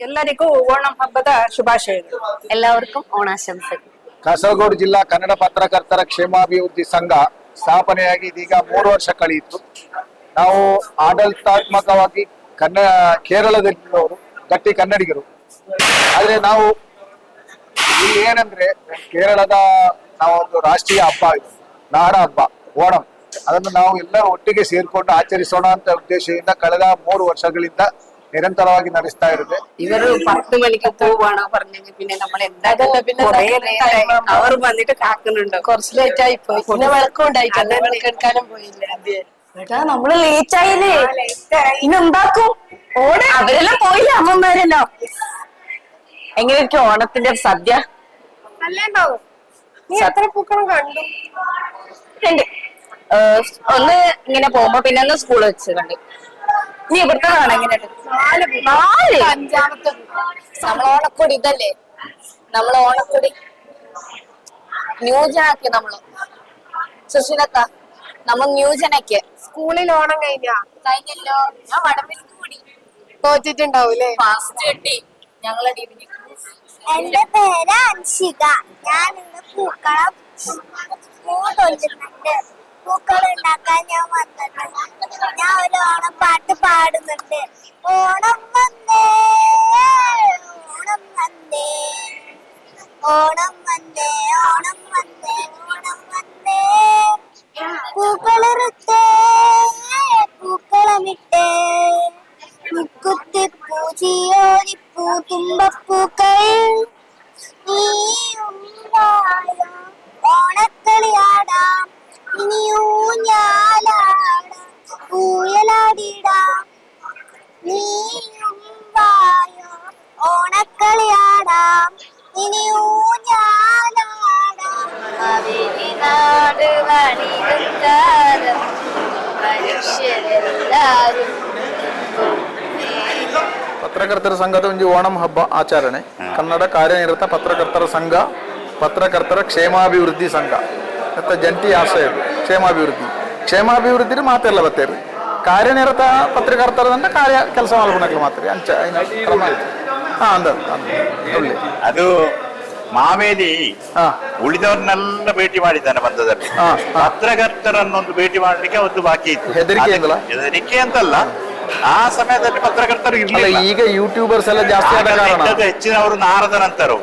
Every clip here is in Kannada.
ಎಲ್ಲರಿಗೂ ಓಣಂ ಹಬ್ಬದ ಶುಭಾಶಯಗಳು എല്ലാവർക്കും ഓണാശംസകൾ ಕಾಸರಗೋಡು ಜಿಲ್ಲಾ ಕನ್ನಡ ಪತ್ರಕರ್ತರ ಕ್ಷೇಮಾಭಿವೃದ್ಧಿ ಸಂಘ ಸ್ಥಾಪನೆಯಾಗಿ ಇದೀಗ ಮೂರು ವರ್ಷ ಕಳೆಯಿತು ನಾವು ಆಡಳಿತಾತ್ಮಕವಾಗಿ ಕನ್ನ ಕೇರಳದಲ್ಲಿರುವವರು ಗಟ್ಟಿ ಕನ್ನಡಿಗರು ಆದ್ರೆ ನಾವು ಇಲ್ಲಿ ಏನಂದ್ರೆ ಕೇರಳದ ನಾವೊಂದು ರಾಷ್ಟ್ರೀಯ ಹಬ್ಬ ಇದು ನಾಡ ಹಬ್ಬ ಓಣಂ ಅದನ್ನು ನಾವು ಎಲ್ಲರೂ ಒಟ್ಟಿಗೆ ಸೇರ್ಕೊಂಡು ಆಚರಿಸೋಣ ಅಂತ ಉದ್ದೇಶದಿಂದ ಕಳೆದ ಮೂರು ವರ್ಷಗಳಿಂದ ನಿರಂತರವಾಗಿ ನಡೆಸ್ತಾ ಇರುತ್ತೆ ഇവര് പത്ത് മണിക്ക് പോവാണോ പറഞ്ഞെങ്കിൽ പിന്നെ നമ്മൾ എന്താ അതല്ല, പിന്നെ കുറേ ഇതാക്കുന്ന നേരം time ആവുമ്പോ. അവർ വന്നിട്ട് കാക്കുന്നുണ്ടോ കുറച്ച് ലേറ്റ് ആയി പോയി പിന്നെ വിളക്കുണ്ടായിട്ട് അതെ. വിളക്കെടുക്കാനും പോയില്ല ഏട്ടാ നമ്മള് ലേറ്റ് ആയില്ലേ ഇനി ഉണ്ടാക്കും ഓടെ അവരെല്ലാം പോയില്ല അമ്മമാരെല്ലാം എങ്ങനെയൊക്കെ ഓണത്തിന്റെ സദ്യ നല്ലുണ്ടാവും നീ എത്ര പൂക്കളം കണ്ടു ഉണ്ട് ഏഹ് ഒന്ന് ഇങ്ങനെ പോകുമ്പോ പിന്നെ ഒന്ന് സ്കൂൾ വെച്ച് കണ്ടു നീ ഇവിടുത്തെ കാണാൻ എങ്ങനെയുണ്ട് അഞ്ചാമത്തെ നമ്മൾ ഓണക്കൊടി ഇതല്ലേ? നമ്മൾ ഓണക്കൊടി. ന്യൂജനാക്കി നമ്മൾ സുശീലക്ക നമ്മൾ ന്യൂജനക്ക്. സ്കൂളിൽ ഓണം കഴിഞ്ഞാ? കഴിഞ്ഞല്ലോ. ഞാൻ വടംവലിക്ക് കൂടി. തോറ്റിട്ടുണ്ടാവൂലേ ഫാസ്റ്റ് കിട്ടി. ഞങ്ങളെ ടീമിന് എന്റെ പേര് അൻഷിക. ഞാൻ ഇന്ന് പൂക്കളം പൂ പൂക്കളം ഉണ്ടാക്കാൻ ഞാൻ വന്നത് ഞാൻ ഒരു ഓണപ്പാട്ട് പാടുന്നുണ്ട്. ഓണം വന്നേ ഓണം വന്നേ ഓണം വന്നേ ഓണം വന്നേ ഓണം വന്നേ. പൂക്കളറുത്തേ പൂക്കളമിട്ടേ. മുക്കുത്തി പൂജിയോരി പൂത്തുമ്പപ്പൂക്കൾ നാട് വണികാരം മനുഷ്യരെല്ലാരും ಪತ್ರಕರ್ತರ ಸಂಘದ ಒಂದು ಓಣಂ ಹಬ್ಬ ಆಚರಣೆ ಕನ್ನಡ ಕಾರ್ಯನಿರತ ಪತ್ರಕರ್ತರ ಸಂಘ ಪತ್ರಕರ್ತರ ಕ್ಷೇಮಾಭಿವೃದ್ಧಿ ಸಂಘ ಮತ್ತು ಜಂಟಿ ಆಶಯ ಕ್ಷೇಮಾಭಿವೃದ್ಧಿ ಕ್ಷೇಮಾಭಿವೃದ್ಧಿ ಮಾತೆಲ್ಲ ಬತ್ತೇರಿ ಕಾರ್ಯನಿರತ ಪತ್ರಕರ್ತರದಂತ ಕಾರ್ಯ ಕೆಲಸ ಮಾಡ್ಕೊಳಕ್ಕೆ ಮಾತ್ರ ಅಂಚ ಐನ ಕ್ರಮ ಆಯ್ತು ಹಾ ಅಂದ ಅಂದ. ಮಾವೇಲಿ ಹಾ. ಉಳಿದವ್ರನ್ನೆಲ್ಲ ಭೇಟಿ ಮಾಡಿದ್ದಾನೆ ಬಂದದಲ್ಲಿ. ಪತ್ರಕರ್ತರನ್ನೊಂದು ಭೇಟಿ ಮಾಡಲಿಕ್ಕೆ ಒಂದು ಬಾಕಿ ಇತ್ತು. ಹೆದರಿಕೆ ಅಂತಲ್ಲ? ಹೆದರಿಕೆ ಅಂತಲ್ಲ. ಆ ಸಮಯದಲ್ಲಿ ಪತ್ರಕರ್ತರು ಇರ್ಲಿಲ್ಲ. ಈಗ ಯೂಟ್ಯೂಬರ್ಸ್ ಎಲ್ಲ ಜಾಸ್ತಿ ಆದ ಆಗ ಕಾರಣ. ಇದ್ದದ್ದು ಹೆಚ್ಚಿನವರು ನಾರದನಂತರು.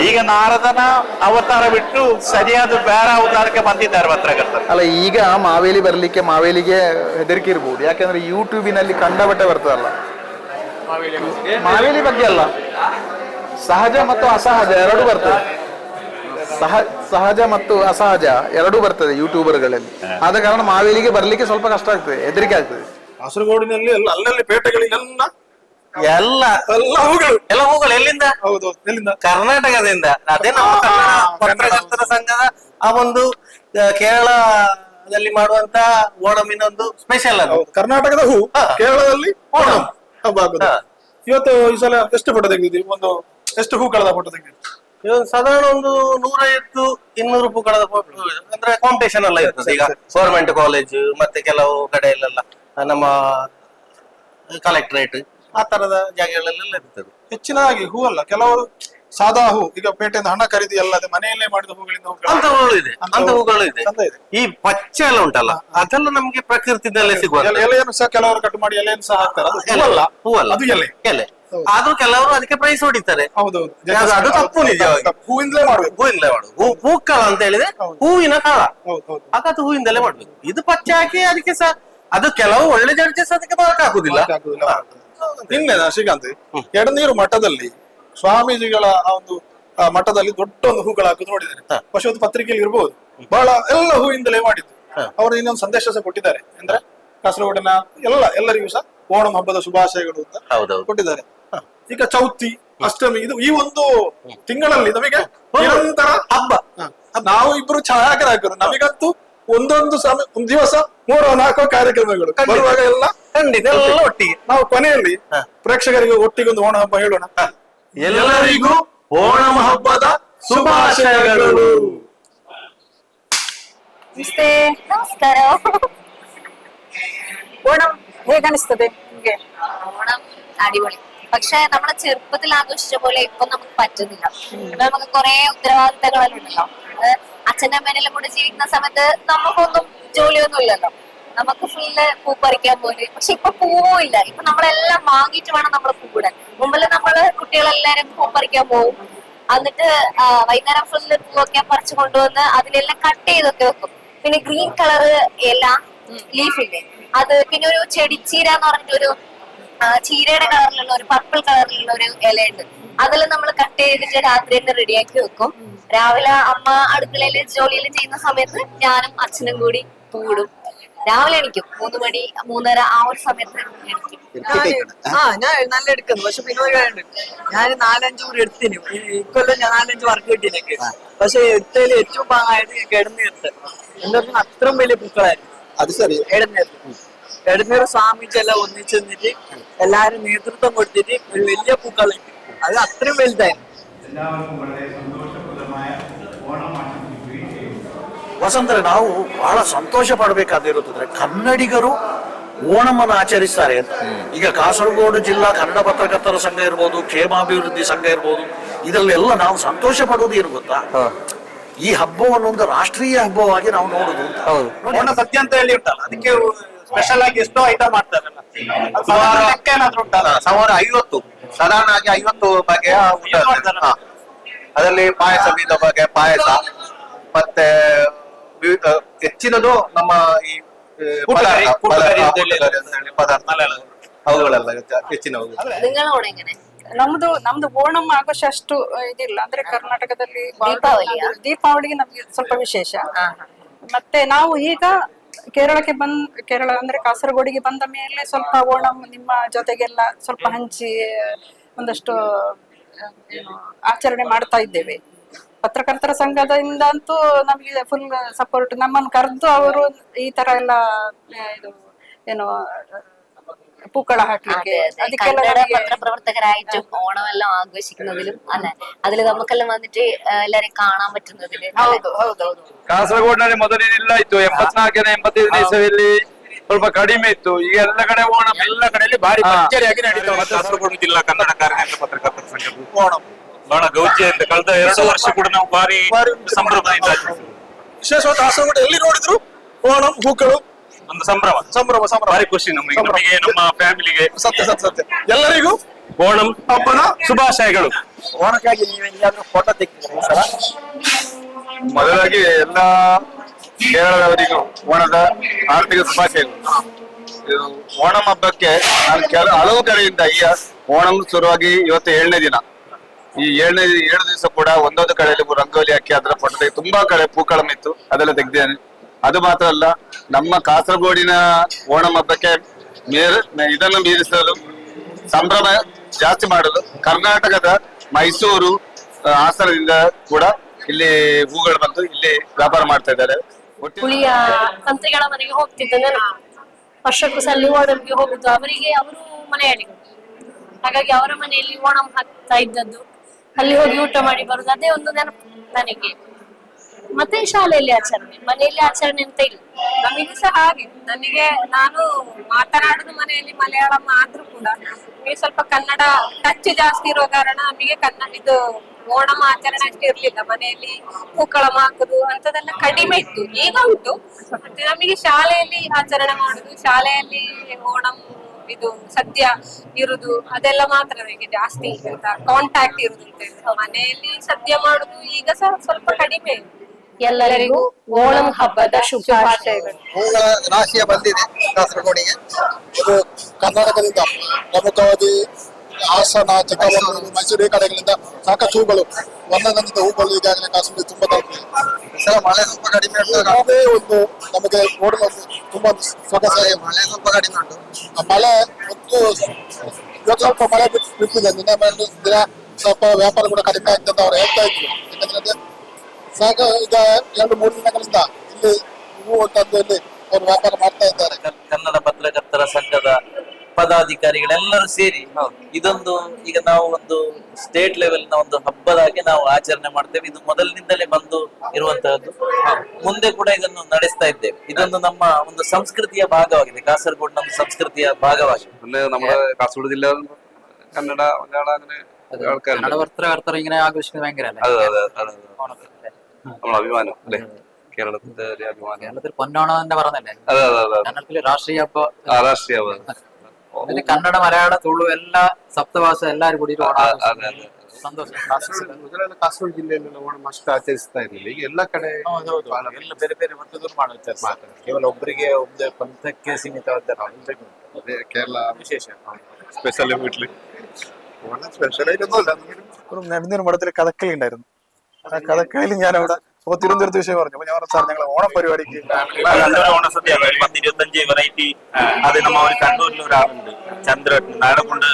ಈಗ ನಾರದನ ಅವತಾರ ಬಿಟ್ಟು ಸರಿಯಾದ ಬೇರೆ ಅವತಾರಕ್ಕೆ ಬಂದಿದ್ದಾರೆ ಪತ್ರಕರ್ತರು. ಅಲ್ಲ ಈಗ ಮಾವೇಲಿ ಬರ್ಲಿಕ್ಕೆ ಮಾವೇಲಿಗೆ ಹೆದರಿಕೆ ಇರ್ಬೋದು. ಯಾಕಂದ್ರೆ ಯೂಟ್ಯೂಬಿನಲ್ಲಿ ಕಂಡಬಟ್ಟೆ ಬರ್ತದಲ್ಲ. ಮಾವೇಲಿ ಬಗ್ಗೆ ಅಲ್ಲ. ಸಹಜ ಮತ್ತು ಅಸಹಜ ಎರಡು ಬರ್ತದೆ. ಸಹ ಸಹಜ ಮತ್ತು ಅಸಹಜ ಎರಡೂ ಬರ್ತದೆ ಯೂಟ್ಯೂಬರ್ಗಳಲ್ಲಿ. ಆದ ಕಾರಣ ಮಾವೇಲಿಗೆ ಬರ್ಲಿಕ್ಕೆ ಸ್ವಲ್ಪ ಕಷ್ಟ ಆಗ್ತದೆ ಹೆದರಿಕೆ ಆಗ್ತದೆ. ಕಾಸರಗೋಡಿನಲ್ಲಿ ಎಲ್ಲ ಅಲ್ಲಲ್ಲಿ ಪೇಟೆಗಳಿಗೆಲ್ಲ ಎಲ್ಲ ಎಲ್ಲ ಹೂಗಳು. ಎಲ್ಲ ಹೂಗಳು ಎಲ್ಲಿಂದ? ಹೌದು ಎಲ್ಲಿಂದ? ಕರ್ನಾಟಕದಿಂದ. ಅದೇ ನಮ್ಮ ಕನ್ನಡ ಪತ್ರಕರ್ತರ ಸಂಘದ ಆ ಒಂದು ಕೇರಳದಲ್ಲಿ ಮಾಡುವಂತ ಓಣಮಿನ ಒಂದು ಸ್ಪೆಷಲ್ ಅದು. ಹೌದು ಕರ್ನಾಟಕದ ಹೂ ಕೇರಳದಲ್ಲಿ ಓಣಂ. ಹಬ್ಬ ಇವತ್ತು ಈ ಸಲ ಎಷ್ಟು ಫೋಟೋ ತೆಗೆದಿದ್ದೀವಿ ಒಂದು ಎಷ್ಟು ಹೂಗಳದ ಫೋಟೋ ತೆಗೆದಿದ್ದೀವಿ ಇದೊಂದು ಸಾಧಾರಣ ಒಂದು ನೂರೈವತ್ತು ಇನ್ನೂರು ಪುಕ್ಕಳದ ಅಂದ್ರೆ ಕಾಂಪಿಟೇಷನ್ ಎಲ್ಲ ಇರ್ತದೆ. ಈಗ ಗೌರ್ಮೆಂಟ್ ಕಾಲೇಜ್ ಮತ್ತೆ ಕೆಲವು ಕಡೆಯಲ್ಲೆಲ್ಲ ನಮ್ಮ ಕಲೆಕ್ಟರೇಟ್ ಆ ತರದ ಜಾಗಗಳಲ್ಲೆಲ್ಲ ಇರ್ತದೆ. ಹೆಚ್ಚಿನದಾಗಿ ಹೂ ಅಲ್ಲ ಕೆಲವರು ಸಾದಾ ಹೂ ಈಗ ಪೇಟೆಯಿಂದ ಹಣ ಖರೀದಿ ಅಲ್ಲದೆ ಮನೆಯಲ್ಲೇ ಮಾಡಿದ ಹೂಗಳಿಂದ ಹೂಗಳು. ಅಂತ ಹೂಗಳು ಇದೆ ಅಂತ ಹೂಗಳು ಇದೆ. ಚಂದ ಇದೆ. ಈ ಪಚ್ಚೆ ಎಲ್ಲ ಉಂಟಲ್ಲ ಅದೆಲ್ಲ ನಮ್ಗೆ ಪ್ರಕೃತಿದಲ್ಲೇ ಎಲೆ- ಸಿಗುವಂತ ಎಲೆಯನ್ನು ಸಹ ಕೆಲವರು ಕಟ್ ಮಾಡಿ ಎಲೆಯನ್ನು ಸಹ ಹಾಕ್ತಾರೆ. ಅದು ಅಲ್ಲ ಹೂವಲ್ಲ. ಅದು ಎಲೆ. ಎಲೆ. ಆದ್ರೂ ಕೆಲವರು ಅದಕ್ಕೆ ಪ್ರೈಸ್ ಹೊಡಿತಾರೆ. ಹೌದೌದು. ಅದು- ತಪ್ಪು ನಿಜವಾಗಿ. ಹೂವಿಂದಲೇ ಮಾಡ್ಬೇಕು ಹೂವಿಂದಲೇ ಮಾಡುದು. ಹೂ ಪೂಕ್ಕಳ ಅಂತ ಹೇಳಿದ್ರೆ ಹೂವಿನ ಕಾಳ. ಹೌದು ಹೌದು. ಹಾಗಾದ್ರೆ ಹೂವಿಂದಲೇ ಮಾಡ್ಬೇಕು. ಇದು ಪಚ್ಚೆ ಹಾಕಿ ಅದಕ್ಕೆ ಸಹ ಅದು ಕೆಲವು ಒಳ್ಳೆ ಜಡ್ಜಸ್ ಅದಕ್ಕೆ ಮಾರ್ಕ್ ಹಾಕುದಿಲ್ಲ. ನಿನ್ನೆ ಶ್ರೀಕಾಂತ್ ಎಡನೀರು ಮಠದಲ್ಲಿ ಸ್ವಾಮೀಜಿಗಳ ಆ ಒಂದು ಮಠದಲ್ಲಿ ದೊಡ್ಡ ಒಂದು ಹೂಗಳು ಹಾಕುದು ನೋಡಿದ್ದೇನೆ. ಪಶು ಪತ್ರಿಕೆಯಲ್ಲಿ ಇರ್ಬೋದು. ಬಹಳ ಎಲ್ಲ ಹೂವಿಂದಲೇ ಮಾಡಿದ್ದು. ಅವರು ಇನ್ನೊಂದು ಸಂದೇಶ ಸಹ ಕೊಟ್ಟಿದ್ದಾರೆ. ಅಂದ್ರೆ ಕಾಸರಗೋಡಿನ ಎಲ್ಲ ಎಲ್ಲರಿಗೂ ಸಹ ಓಣಂ ಹಬ್ಬದ ಶುಭಾಶಯಗಳು ಅಂತ ಕೊಟ್ಟಿದ್ದಾರೆ. ಈಗ ಚೌತಿ ಅಷ್ಟಮಿ ಇದು ಈ ಒಂದು ತಿಂಗಳಲ್ಲಿ ನಮಗೆ ನಿರಂತರ ಹಬ್ಬ. ನಾವು ಇಬ್ರು ಛಾಯಾಗ್ರಾಹಕರು. ನಮಗಂತೂ ಒಂದೊಂದು ಸಮಯ ಒಂದು ದಿವಸ ಮೂರು ನಾಲ್ಕು ಕಾರ್ಯಕ್ರಮಗಳು. ಬರುವಾಗ ಎಲ್ಲ ಖಂಡಿತ. ಎಲ್ಲ ಒಟ್ಟಿಗೆ. ನಾವು ಕೊನೆಯಲ್ಲಿ ಪ್ರೇಕ್ಷಕರಿಗೆ ಒಟ್ಟಿಗೆ ಒಂದು ಓಣ ಹಬ್ಬ ಹೇಳೋಣ ಎಲ್ಲರಿಗೂ ಓಣಂ ಹಬ್ಬದ ಶುಭಾಶಯಗಳು. ನಮಸ್ತೆ. ನಮಸ್ಕಾರ. ಓಣಂ ಹೇಗನಿಸ್ತದೆ ನಿಮಗೆ? ಓಣಂ ಅಡಿಪೊಳಿ പക്ഷെ നമ്മുടെ ചെറുപ്പത്തിൽ ആഘോഷിച്ച പോലെ ഇപ്പൊ നമുക്ക് പറ്റുന്നില്ല. ഇപ്പൊ നമുക്ക് കുറെ ഉത്തരവാദിത്തങ്ങളെല്ലാം ഉണ്ടല്ലോ. അത് അച്ഛന്റെ അമ്മേനെല്ലാം കൂടെ ജീവിക്കുന്ന സമയത്ത് നമുക്കൊന്നും ജോലിയൊന്നും ഇല്ലല്ലോ. നമുക്ക് ഫുള്ള് പൂ പറിക്കാൻ പോലെ പക്ഷെ ഇപ്പൊ പൂവും ഇല്ല. ഇപ്പൊ നമ്മളെല്ലാം വാങ്ങിയിട്ട് വേണം നമ്മൾ പൂവിടാൻ മുമ്പിൽ നമ്മൾ കുട്ടികളെല്ലാരും പൂ പറിക്കാൻ പോകും എന്നിട്ട് വൈകുന്നേരം ഫുള്ള് പൂവൊക്കെ പറിച്ചു കൊണ്ടുവന്ന് അതിലെല്ലാം കട്ട് ചെയ്തൊക്കെ വെക്കും. പിന്നെ ഗ്രീൻ കളറ് ഇല ലീഫില്ലേ അത് പിന്നെ ഒരു ചെടിച്ചീര എന്ന് പറഞ്ഞിട്ടൊരു ചീരയുടെ കളറിലുള്ള ഒരു പർപ്പിൾ കളറിലുള്ള ഒരു ഇലയുണ്ട്. അതിൽ നമ്മൾ കട്ട് ചെയ്തിട്ട് രാത്രി തന്നെ റെഡിയാക്കി വെക്കും. രാവിലെ അമ്മ അടുക്കളയിൽ ജോലിയിൽ ചെയ്യുന്ന സമയത്ത് ഞാനും അച്ഛനും കൂടി കൂടും രാവിലെ എണിക്കും. മൂന്ന് മണി മൂന്നര ആ ഒരു സമയത്ത് എണിക്കും. ആ ഞാൻ നല്ല എടുക്കുന്നു. പക്ഷെ പിന്നെ ഒരു കാര്യമുണ്ട്. ഞാൻ നാലഞ്ച് കൂടി എടുത്തിന്. ഈ ഇക്കൊല്ലം ഞാൻ നാലഞ്ച് വർക്ക് കിട്ടിയിലേക്ക് പക്ഷെ എടുത്തതിൽ ഏറ്റവും പാങ്ങായത് കിടന്നീർത്ത് എന്താ പറഞ്ഞാൽ അത്രയും വലിയ പൂക്കളായിരുന്നു. അത് ശരി. എടനീർ സ്വാമിച്ചെല്ലാം ഒന്നിച്ച് നിന്നിട്ട് എല്ലാരും നേതൃത്വം കൊടുത്തിട്ട് ഒരു വലിയ പൂക്കളുണ്ട് അത് അത്രയും വലുതായിരുന്നു എല്ലാവർക്കും വളരെ സന്തോഷപ്രദമായ ഓണം ആശംസിക്കുകയും ചെയ്യുന്നു ವಸಂತರ ನಾವು ಬಹಳ ಸಂತೋಷ ಪಡಬೇಕಾದಿರುತ್ತದೆ ಕನ್ನಡಿಗರು ಓಣಮನ್ನು ಆಚರಿಸ್ತಾರೆ ಅಂತ ಈಗ ಕಾಸರಗೋಡು ಜಿಲ್ಲಾ ಕನ್ನಡ ಪತ್ರಕರ್ತರ ಸಂಘ ಇರ್ಬೋದು ಕ್ಷೇಮಾಭಿವೃದ್ಧಿ ಸಂಘ ಇರ್ಬೋದು ಇದರಲ್ಲೆಲ್ಲ ನಾವು ಸಂತೋಷ ಪಡುವುದು ಏನು ಗೊತ್ತಾ ಈ ಹಬ್ಬವನ್ನು ಒಂದು ರಾಷ್ಟ್ರೀಯ ಹಬ್ಬವಾಗಿ ನಾವು ನೋಡುದು ಅಂತ. ನೋಡಿ, ಓಣ ಸದ್ಯ ಅಂತ ಹೇಳಿ ಉಂಟಲ್ಲ ಅದಕ್ಕೆ ಸ್ಪೆಷಲ್ ಆಗಿ ಎಷ್ಟೋ ಐಟಮ್ ಮಾಡ್ತಾರಲ್ಲ ಅದು ಸಾಧಾರಣ ಲೆಕ್ಕ ಏನಾದ್ರು ಉಂಟಲ್ಲ ಸುಮಾರು ಐವತ್ತು ಸಾಧಾರಣ ಆಗಿ ಐವತ್ತು ಬಗೆಯ ಊಟ ಇದು ಇರ್ತದೆ. ಮಾಡ್ತಾರಲ್ಲ? ಹಾ. ಅದರಲ್ಲಿ ಪಾಯಸ ವಿವಿಧ ಬಗೆಯ ಪಾಯಸ ಮತ್ತೆ ವಿವಿಧ ಹೆಚ್ಚಿನದು ನಮ್ಮ ಈ ಆ, ಕೂಟುಕರಿ, ಪದಾರ್ಥ, ಕೂಟುಕರಿ ಪದಾರ್ಥ, ಅಂತ ಹೇಳಿ. ಕೂಟುಕರಿ ಅಂತ ಹೇಳಿ ಪದಾರ್ಥ ಅವುಗಳೆಲ್ಲ ಹೆಚ್ಚ- ಹೆಚ್ಚಿನವು നിങ്ങൾ ഓണം എങ്ങനെ ನಮ್ದು ನಮ್ದು ಓಣಂ ಆಘೋಷ ಅಷ್ಟು ಇದಿಲ್ಲ ಅಂದ್ರೆ ಕರ್ನಾಟಕದಲ್ಲಿ ಬಹಳ- ದೀಪಾವಳಿಯಾ? ದೀಪಾವಳಿಗೆ ನಮ್ಗೆ ಸ್ವಲ್ಪ ವಿಶೇಷ ಮತ್ತೆ ನಾವು ಈಗ ಕೇರಳಕ್ಕೆ ಬಂದ್, ಕೇರಳ ಅಂದ್ರೆ ಕಾಸರಗೋಡಿಗೆ ಬಂದ ಮೇಲೆ ಸ್ವಲ್ಪ ಓಣಂ ನಿಮ್ಮ ಜೊತೆಗೆಲ್ಲ ಸ್ವಲ್ಪ ಹಂಚಿ, ಒಂದಷ್ಟು, ಏನು, ಆಚರಣೆ ಮಾಡ್ತಾ ಇದ್ದೇವೆ. ಪತ್ರಕರ್ತರ ಸಂಘದಿಂದ ಅಂತೂ ನಮಗೆ ಫುಲ್ ಸಪೋರ್ಟ್ ನಮ್ಮನ್ನು ಕರೆದು ಅವರು ಈ ತರ ಎಲ್ಲ, ಇದು, ಏನು പൂക്കള ಹಾಕ್ಲಿಕ್ಕೆ അതെ, അതെ. ಅದಕ್ಕೆಲ್ಲ കന്നഡ ನಮಗೆ പത്രപ്രവർത്തകരായിട്ടും ഓണമെല്ലാം ആഘോഷിക്കുന്നതിലും അല്ലെ അതിൽ നമുക്കെല്ലാം വന്നിട്ട് ആ, എല്ലാരെയും കാണാൻ പറ്റുന്നതില് ಹೌದು ಹೌದೌದು ಕಾಸರಗೋಡಿನಲ್ಲಿ ಮೊದಲಿನಿಲ್ಲ ಇತ್ತು ಎಂಬತ್ನಾಲ್ಕನೇ ಎಂಬತ್ತೈದನೇ ಇಸವಿಯಲ್ಲಿ ಸ್ವಲ್ಪ ಕಡಿಮೆ ಇತ್ತು ಈಗ ಎಲ್ಲ ಕಡೆ ಓಣಂ ಎಲ್ಲ ಕಡೆಯಲ್ಲಿ ಭಾರಿ ಭರ್ಜರಿಯಾಗಿ ನಡೀತಾ ಉಂಟು. ಕಾಸರಗೋಡು ಜಿಲ್ಲಾ ಕನ್ನಡ ಕಾರ್ಯಕರ್ತರ ಪತ್ರಕರ್ತರ ಸಂಘದ ಓಣಂ ಬಹಳ ಗೌಜಿಯಿಂದ ಕಳೆದ ಎರಡು ವರ್ಷ ಕೂಡ ನಾವು ಭಾರಿ ಸಂಭ್ರಮದಿಂದ ಆಚರಿಸಿದ್ವಿ. ವಿಶೇಷವಾಗಿ ಕಾಸರಗೋಡು ಎಲ್ಲಿ ನೋಡಿದ್ರು ಓಣಂ ಹೂಗಳು ಒಂದು ಸಂಭ್ರಮ. ಸಂಭ್ರಮ ಸಂಭ್ರಮ. ಭಾರಿ ಖುಷಿ ನಮಗೆ. ಸಂಭ್ರಮ. ನಮಗೆ ನಮ್ಮ ಫ್ಯಾಮಿಲಿಗೆ. ಸತ್ಯ ಸತ್ಯ ಸತ್ಯ. ಎಲ್ಲರಿಗೂ ಓಣಂ ಹಬ್ಬದ ಶುಭಾಶಯಗಳು. ಓಣಕ್ಕಾಗಿ ನೀವು ಎಲ್ಲಿಯಾದ್ರೂ ಫೋಟೋ ತೆಗಿತೀರಾ ಈ ಮೊದಲಾಗಿ ಎಲ್ಲ ಕೇರಳದವರಿಗೂ ಓಣದ ಆರ್ಥಿಕ ಶುಭಾಶಯಗಳು. ಇದು ಓಣಂ ಹಬ್ಬಕ್ಕೆ ನಾನು ಕೆಲ ಹಲವು ಕಡೆಯಿಂದ ಈಗ ಓಣಂ ಶುರುವಾಗಿ ಇವತ್ತು ಏಳನೇ ದಿನ. ಈ ಏಳನೇ ಏಳು ದಿವಸ ಕೂಡ ಒಂದೊಂದು ಕಡೆಯಲ್ಲಿ ರಂಗೋಲಿ ಹಾಕಿ ಅದರ ಫೋಟೋ ತೆಗೆ ತುಂಬಾ ಕಡೆ ಪೂಕಳಂ ಇತ್ತು. ಅದೆಲ್ಲ ತೆಗ್ದೇನೆ ಅದು ಮಾತ್ರ ಅಲ್ಲ, ನಮ್ಮ ಕಾಸರಗೋಡಿನ ಓಣಂ ಹಬ್ಬಕ್ಕೆ ಇದನ್ನು ಮೀರಿಸಲು ಸಂಭ್ರಮ ಜಾಸ್ತಿ ಮಾಡಲು ಕರ್ನಾಟಕದ ಮೈಸೂರು ಹಾಸನದಿಂದ ಕೂಡ ಇಲ್ಲಿ ಹೂಗಳು ಬಂದು ಇಲ್ಲಿ ವ್ಯಾಪಾರ ಮಾಡ್ತಾ ಇದ್ದಾರೆ. ಮನೆಗೆ ಹೋಗ್ತಿದ್ದ ವರ್ಷಕ್ಕೂ ಸಲ ಓಣಂಗೆ ಹೋಗುದು. ಅವರಿಗೆ ಅವರು ಮನೆಯಲ್ಲಿ ಹಾಗಾಗಿ ಅವರ ಮನೆಯಲ್ಲಿ ಓಣಂ ಹಾಕ್ತಾ ಇದ್ದದ್ದು. ಅಲ್ಲಿ ಹೋಗಿ ಊಟ ಮಾಡಿ ಬರುದು. ಅದೇ ಒಂದು ನೆನಪು ನನಗೆ. ಮತ್ತೆ ಶಾಲೆಯಲ್ಲಿ ಆಚರಣೆ, ಮನೆಯಲ್ಲಿ ಆಚರಣೆ ಅಂತ ಇಲ್ಲ. ನಮಗೆ ಸಹ ಹಾಗೆ. ನನಗೆ ನಾನು ಮಾತನಾಡುದು ಮನೆಯಲ್ಲಿ ಮಲಯಾಳಂ ಆದ್ರೂ ಕೂಡ ನಮಗೆ ಸ್ವಲ್ಪ ಕನ್ನಡ ಟಚ್ ಜಾಸ್ತಿ ಇರೋ ಕಾರಣ ನಮಗೆ ಕನ್ನಡ ಇದು ಓಣಂ ಆಚರಣೆ ಅಷ್ಟು ಇರ್ಲಿಲ್ಲ. ಮನೆಯಲ್ಲಿ ಪೂಕಳಂ ಹಾಕುದು ಅಂತದೆಲ್ಲ ಕಡಿಮೆ ಇತ್ತು. ಈಗ ಉಂಟು. ಮತ್ತೆ ನಮಗೆ ಶಾಲೆಯಲ್ಲಿ ಆಚರಣೆ ಮಾಡುದು, ಶಾಲೆಯಲ್ಲಿ ಓಣಂ ಇದು ಸದ್ಯ ಇರುದು, ಅದೆಲ್ಲ ಮಾತ್ರ ನನಗೆ ಜಾಸ್ತಿ ಕಾಂಟ್ಯಾಕ್ಟ್ ಇರುದು ಅಂತ ಮನೆಯಲ್ಲಿ ಸದ್ಯ ಮಾಡುದು ಈಗ ಸಹ ಸ್ವಲ್ಪ ಕಡಿಮೆ. ಎಲ್ಲರಿಗೂ ಓಣಂ ಹಬ್ಬದ ಶುಭಾಶಯಗಳು. ಹೂಗಳ ರಾಶಿಯ ಬಂದಿದೆ ಕಾಸರಗೋಡಿಗೆ. ಇದು ಕರ್ನಾಟಕದಿಂದ ಪ್ರಮುಖವಾಗಿ ಹಾಸನ ಚಿಕ್ಕಮಗಳೂರು ಮೈಸೂರು ಈ ಕಡೆಗಳಿಂದ ಸಾಕಷ್ಟು ಹೂಗಳು ಒಂದೊಂದಂತ ಹೂಗಳು ಈಗಾಗಲೇ ಕಾಸರಗೋಡಿ ತುಂಬಾ ತಲುಪಿದೆ. ಮಳೆ ಸ್ವಲ್ಪ ಕಡಿಮೆ ಅದೇ ಒಂದು ನಮಗೆ ನೋಡಲು ತುಂಬಾ ಸೊಗಸಾಗಿ ಮಳೆ ಸ್ವಲ್ಪ ಕಡಿಮೆ ಉಂಟು. ಆ ಮಳೆ ಒಂದು ಇವತ್ತು ಸ್ವಲ್ಪ ಮಳೆ ಬಿಟ್ಟು ಬಿಟ್ಟಿದೆ. ನಿನ್ನೆ ಮೇಲೆ ದಿನ ಸ್ವಲ್ಪ ವ್ಯಾಪಾರ ಕೂಡ ಕಡಿಮೆ ಆಗ್ತದೆ ಅಂತ ಅವ್ರು ಹೇಳ್ತಾ ಇದ್ರು. ಯಾಕಂದ್ರೆ ಸಾಕ ಈಗ ಎರಡು ಮೂರು ದಿನಗಳಿಂದ ಇಲ್ಲಿ ಹೂವು ತಂದು ಇಲ್ಲಿ ಅವರು ವ್ಯಾಪಾರ ಮಾಡ್ತಾ ಇದ್ದಾರೆ ಕನ್- ಕನ್ನಡ ಪತ್ರಕರ್ತರ ಸಂಘದ ಪದಾಧಿಕಾರಿಗಳೆಲ್ಲರೂ ಸೇರಿ ಇದೊಂದು ಈಗ ನಾವು ಒಂದು ಸ್ಟೇಟ್ ಲೆವೆಲ್ ನ ಒಂದು ಹಬ್ಬದಾಗಿ ನಾವು ಆಚರಣೆ ಮಾಡ್ತೇವೆ ಇದು ಮೊದಲಿನಿಂದಲೇ ಬಂದು ಇರುವಂತಹದ್ದು ಮುಂದೆ ಕೂಡ ಇದನ್ನು ನಡೆಸ್ತಾ ಇದ್ದೇವೆ ಇದೊಂದು ನಮ್ಮ ಒಂದು ಸಂಸ್ಕೃತಿಯ ಭಾಗವಾಗಿದೆ ಕಾಸರಗೋಡಿನ ಒಂದು ಸಂಸ್ಕೃತಿಯ ಭಾಗವಾಗಿದೆ ಅಂದ್ರೆ നമ്മുടെ കാസർഗോഡ് ജില്ല കന്നഡ മലയാളം അങ്ങനെ ആൾക്കാരുണ്ട് കന്നഡ പത്രകർത്തർ ഇങ്ങനെ ആഘോഷിക്കുന്നത് ഭയങ്കര അതെ അതെ അതെ അതെ നമ്മളെ അഭിമാനം അല്ലേ കേരളത്തിന്റെ ഒരു അഭിമാനം കേരളത്തിൽ പൊന്നോണം തന്നെ പറഞ്ഞല്ലേ അതെ അതെ അതെ കേരളത്തില് രാഷ്ട്രീയ ഇപ്പൊ ആ രാഷ്ട്രീയ ഇതില് കന്നഡ മലയാള തുളു എല്ലാ സപ്തഭാഷ എല്ലാരും കൂടി അതെ അതെ സന്തോഷം ಮೊದಲೆಲ್ಲ ಕಾಸರಗೋಡು ಜಿಲ್ಲೆಯಲ್ಲೆಲ್ಲ ಓಣಂ ಅಷ್ಟು ಆಚರಿಸ್ತಾ ಇರಲಿಲ್ಲ ಈಗ ಎಲ್ಲ ಕಡೆ ಎಲ್ಲ ಬೇರೆ ಬೇರೆ ವರ್ಗದವ್ರು ಮಾಡುತ್ತಾರೆ ಕೇವಲ ಒಬ್ಬರಿಗೆ ಒಂದು ಪಂಥಕ್ಕೆ ಸೀಮಿತವಾದ ಅದೇ ಕೇರಳ ವಿಶೇಷ സ്പെഷ്യൽ വീട്ടില് ഓണം സ്പെഷ്യൽ ആയിട്ടൊന്നുമില്ല ഒരു നെടുന്നൂർ മഠത്തിൽ കഥകളി ഉണ്ടായിരുന്നു ആ കഥകളിയിൽ ഞാൻ അവിടെ അപ്പൊ തിരുവനന്തപുരത്ത് വിഷയം പറഞ്ഞു അപ്പൊ ഞാൻ പറഞ്ഞു സാർ ഞങ്ങൾ ഓണം പരിപാടിക്ക് നല്ലൊരു ഓണസദ്യ ഒരു പത്ത് ഇരുപത്തഞ്ച് വെറൈറ്റി അത് നമ്മ ഒരു കണ്ണൂരിൽ ഒരാളുണ്ട് ചന്ദ്രൻ നാളെ കൊണ്ട്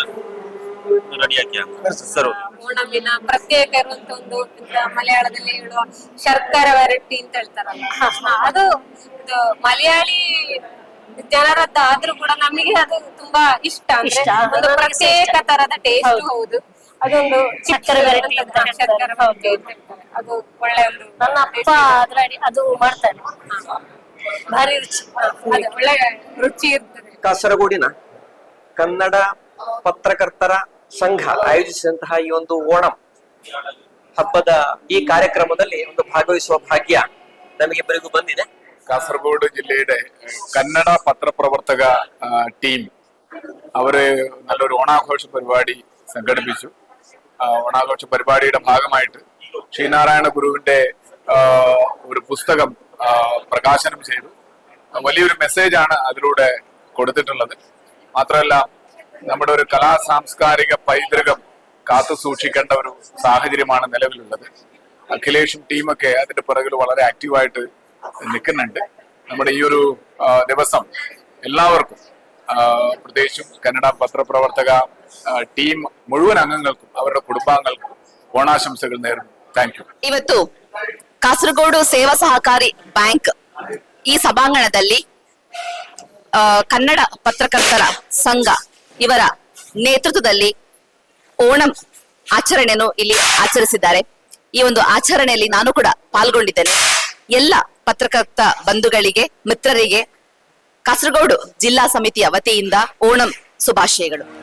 റെഡിയാക്കിയാണ് ಸರ್ ಓಣಮಿನ ಪ್ರತ್ಯೇಕ ಇರುವಂತ ಒಂದು ಎಂತ ಮಲಯಾಳದಲ್ಲಿ ಹೇಳುವ ಶರ್ಕರ ವೆರೈಟಿ ಅಂತ ಹೇಳ್ತಾರಲ್ಲ ಹ, ಹ, ಅದು ಇದು ಮಲಯಾಳಿ ಜನರದ್ದಾದ್ರೂ ಕೂಡ ನಮಗೆ ಅದು ತುಂಬಾ ಇಷ್ಟ ಅಂದ್ರೆ ಇಷ್ಟ. ಒಂದು ಪ್ರತ್ಯೇಕ ತರದ ಟೇಸ್ಟ್ ಹೌದು ಅದೊಂದು ಸಕ್ಕರೆ variety ಅಂತ ಹೇಳ್ತಾರೆ. ಶರ್ಕರ variety ಅಂತ ಹೇಳ್ತಾರೆ. ಅದು ಒಳ್ಳೆ ಒಂದು ನನ್ನ ಅಪ್ಪ ಅದ್ರಲ್ಲಿ ಅದು ಮಾಡ್ತಾನೆ ಭಾರಿ ರುಚಿ ಅದು ಒಳ್ಳೆ ರುಚಿ ಇರ್ತದೆ ಕಾಸರಗೋಡಿನ ಕನ್ನಡ ಪತ್ರಕರ್ತರ ಸಂಘ ಆಯೋಜಿಸಿದಂತಹ ಈ ಒಂದು ಓಣಂ ಹಬ್ಬದ ಈ ಕಾರ್ಯಕ್ರಮದಲ್ಲಿ ಒಂದು ಭಾಗವಹಿಸುವ ಭಾಗ್ಯ ನಮಗಿಬ್ಬರಿಗೂ ಬಂದಿದೆ കാസർഗോഡ് ജില്ലയുടെ കന്നഡ പത്രപ്രവർത്തക ആ, ടീം അവര് നല്ലൊരു ഓണാഘോഷ പരിപാടി സംഘടിപ്പിച്ചു ആ, ഓണാഘോഷ പരിപാടിയുടെ ഭാഗമായിട്ട് ശ്രീനാരായണ ഗുരുവിന്റെ ഒരു പുസ്തകം പ്രകാശനം ചെയ്തു. വലിയൊരു ആണ് അതിലൂടെ കൊടുത്തിട്ടുള്ളത്. മാത്രമല്ല നമ്മുടെ ഒരു കലാ സാംസ്കാരിക പൈതൃകം കാത്തു സൂക്ഷിക്കേണ്ട ഒരു സാഹചര്യമാണ് നിലവിലുള്ളത്. അഖിലേഷും ടീമൊക്കെ അതിന്റെ പിറകിൽ വളരെ ആക്റ്റീവായിട്ട് നിൽക്കുന്നുണ്ട്. നമ്മുടെ ഈ ഒരു ദിവസം എല്ലാവർക്കും പ്രത്യേകിച്ചും കന്നഡ പത്രപ്രവർത്തക ആ, ടീം മുഴുവൻ അംഗങ്ങൾക്കും അവരുടെ കുടുംബാംഗങ്ങൾക്കും ഓണാശംസകൾ നേരുന്നു താങ്ക് യു ಇವತ್ತು ಕಾಸರಗೋಡು ಸೇವಾ ಸಹಕಾರಿ ಬ್ಯಾಂಕ್ ಈ ಸಭಾಂಗಣದಲ್ಲಿ ಆ, ಕನ್ನಡ ಪತ್ರಕರ್ತರ ಸಂಘ ಇವರ ನೇತೃತ್ವದಲ್ಲಿ ಓಣಂ ಆಚರಣೆಯನ್ನು ಇಲ್ಲಿ ಆಚರಿಸಿದ್ದಾರೆ ಈ ಒಂದು ಆಚರಣೆಯಲ್ಲಿ ನಾನು ಕೂಡ ಪಾಲ್ಗೊಂಡಿದ್ದೇನೆ ಎಲ್ಲ ಪತ್ರಕರ್ತ ಬಂಧುಗಳಿಗೆ ಮಿತ್ರರಿಗೆ ಕಾಸರಗೋಡು ಜಿಲ್ಲಾ ಸಮಿತಿಯ ವತಿಯಿಂದ ಓಣಂ ಶುಭಾಶಯಗಳು.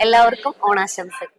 എല്ലാവർക്കും ഓണാശംസകൾ.